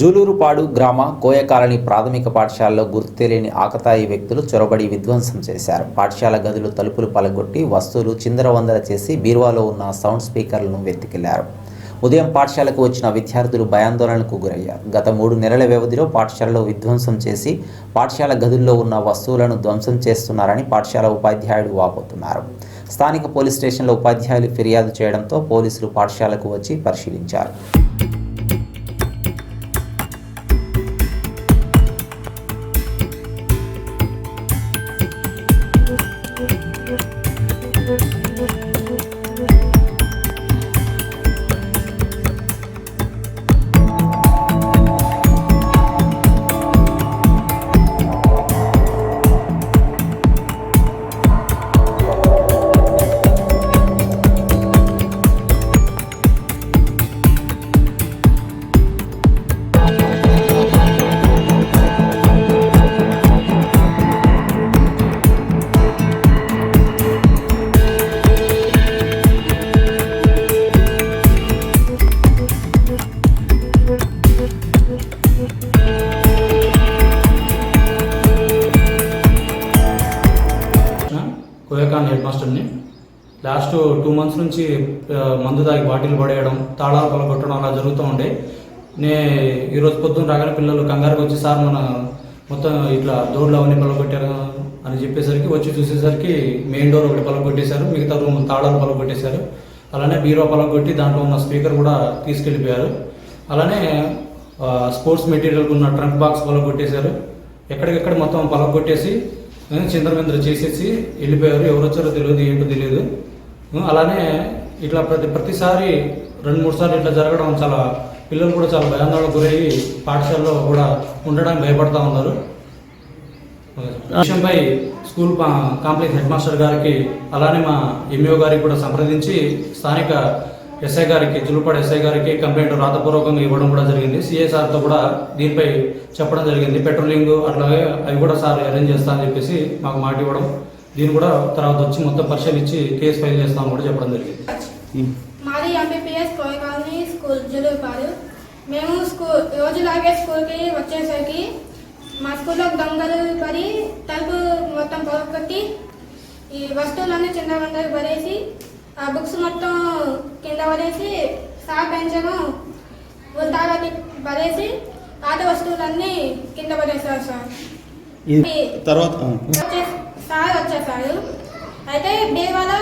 జూలూరుపాడు గ్రామ కోయ కాలనీ ప్రాథమిక పాఠశాలలో గుర్తులేని ఆకతాయి వ్యక్తులు చొరబడి విధ్వంసం చేశారు. పాఠశాల గదులు తలుపులు పలగొట్టి వస్తువులు చిందరవందర చేసి బీరువాలో ఉన్న సౌండ్ స్పీకర్లను వెతికిల్లారు. ఉదయం పాఠశాలకు వచ్చిన విద్యార్థులు భయాందోళనకు గురయ్యారు. గత మూడు నెలల వ్యవధిలో పాఠశాలలో విధ్వంసం చేసి పాఠశాల గదుల్లో ఉన్న వస్తువులను ధ్వంసం చేస్తున్నారని పాఠశాల ఉపాధ్యాయుడు వాపోతున్నారు. స్థానిక పోలీస్ స్టేషన్లో ఉపాధ్యాయులు ఫిర్యాదు చేయడంతో పోలీసులు పాఠశాలకు వచ్చి పరిశీలించారు. మాస్టర్ని. లాస్ట్ టూ మంత్స్ నుంచి మందు తాగి బాటిల్ పడేయడం తాళాలు పలగొట్టడం అలా జరుగుతూ ఉండే. నే ఈరోజు పొద్దున్న రాగానే పిల్లలు కంగారుకి వచ్చి సార్ మన మొత్తం ఇట్లా డోర్లు అవన్నీ పలగొట్టారు? అని చెప్పేసరికి వచ్చి చూసేసరికి మెయిన్ డోర్ ఒకటి పలగొట్టేశారు. మిగతా రూమ్ తాళాలు పలగొట్టేశారు. అలానే బీరో పలగొట్టి దాంట్లో ఉన్న స్పీకర్ కూడా తీసుకెళ్ళిపోయారు. అలానే స్పోర్ట్స్ మెటీరియల్ ఉన్న ట్రంక్ బాక్స్ పలగొట్టేశారు. ఎక్కడికెక్కడ మొత్తం పలగొట్టేసి చంద్రమేంద్ర చేసేసి వెళ్ళిపోయారు. ఎవరు వచ్చారో తెలియదు ఏంటో తెలియదు. అలానే ఇట్లా ప్రతి ప్రతిసారి రెండు మూడు సార్లు ఇట్లా జరగడం చాలా పిల్లలు కూడా చాలా భయాందోళనకు గురయ్యి పాఠశాలలో కూడా ఉండడానికి భయపడతా ఉన్నారు. విషయంపై స్కూల్ కాంప్లెక్స్ హెడ్ మాస్టర్ గారికి అలానే మా ఎంఈఓ గారికి కూడా సంప్రదించి స్థానిక ఎస్ఐ గారికి జులుపాడు ఎస్ఐ గారికి కంప్లైంట్ రాతపూర్వకంగా ఇవ్వడం కూడా జరిగింది. సిఐ సార్తో కూడా దీనిపై చెప్పడం జరిగింది. పెట్రోలింగ్ అట్లాగే అవి కూడా సార్ అరేంజ్ చేస్తా అని చెప్పేసి మాకు మాట ఇవ్వడం దీన్ని కూడా తర్వాత వచ్చి మొత్తం పరిశీలించి కేసు ఫైల్ చేస్తామని కూడా చెప్పడం జరిగింది. మాది ఎంబీపీఎస్ కోయ స్కూల్ జులుపాడు. మేము స్కూల్ రోజులాగే స్కూల్కి వచ్చేసరికి మా స్కూల్లో దొంగలు పడి తలుపు మొత్తం పొగొట్టి ఈ వస్తువులన్నీ చిన్న వందలు పడేసి ఆ బుక్స్ మొత్తం కింద పడేసి సార్ బెంచను ఉల్టాగా పడేసి పాత వస్తువులన్నీ కింద పడేశారు సార్. తర్వాత సార్ వచ్చేసారు. అయితే బీరువాలో